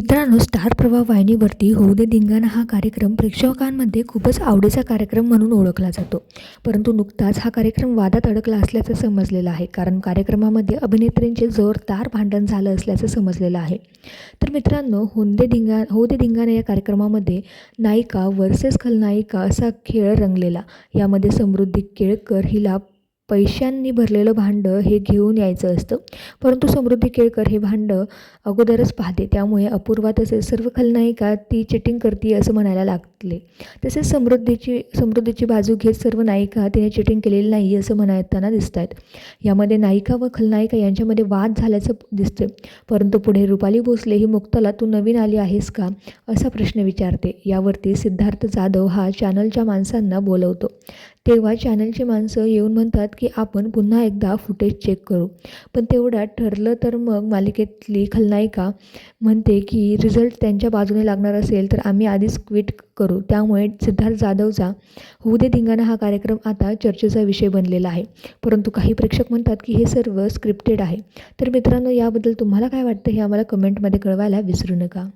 मित्रांनो स्टार प्रवाह वाहिनीवरती होऊ दे धिंगाणा हा कार्यक्रम प्रेक्षकांमध्ये खूपच आवडीचा कार्यक्रम म्हणून ओळखला जातो. परंतु नुकताच हा कार्यक्रम वादात अडकला असल्याचं समजलेलं आहे कारण कार्यक्रमामध्ये अभिनेत्रींचे जोरदार भांडण झालं असल्याचं समजलेलं आहे. तर मित्रांनो होंदे धिंगा हो दे धिंगाणा या कार्यक्रमामध्ये नायिका वर्सेस खलनायिका असा खेळ रंगलेला. यामध्ये समृद्धी केळकर हिला पैशांनी भरलेलं भांडं हे घेऊन यायचं असतं. परंतु समृद्धी केळकर हे भांडं अगोदरच पाहते. त्यामुळे अपूर्वा तसेच सर्व खलनायिका ती चिटिंग करते असं म्हणायला लागले. तसेच समृद्धीची समृद्धीची बाजू घेत सर्व नायिका तिने चिटिंग केलेली नाही असं म्हणताना दिसत आहेत यामध्ये नायिका व खलनायिका यांच्यामध्ये वाद झाल्याचं दिसते परंतु पुढे रुपाली भोसले ही मुक्ताला तू नवीन आली आहेस का? असा प्रश्न विचारते. यावरती सिद्धार्थ जाधव हा चॅनलच्या माणसांना बोलवतो. तेव्हा चॅनलची माणसं येऊन म्हणतात की आपण पुन्हा एकदा फुटेज चेक करू. पण तेवढ्यात ठरलं तर मग मालिकेतली खलनायिका म्हणते की रिझल्ट त्यांच्या बाजूने लागणार असेल तर आम्ही आधीच क्विट करू. त्यामुळे सिद्धार्थ जाधवचा होऊ दे धिंगाणा हा कार्यक्रम आता चर्चेचा विषय बनलेला आहे. परंतु काही प्रेक्षक म्हणतात की हे सर्व स्क्रिप्टेड आहे. तर मित्रांनो याबद्दल तुम्हाला काय वाटतं हे आम्हाला कमेंटमध्ये कळवायला विसरू नका.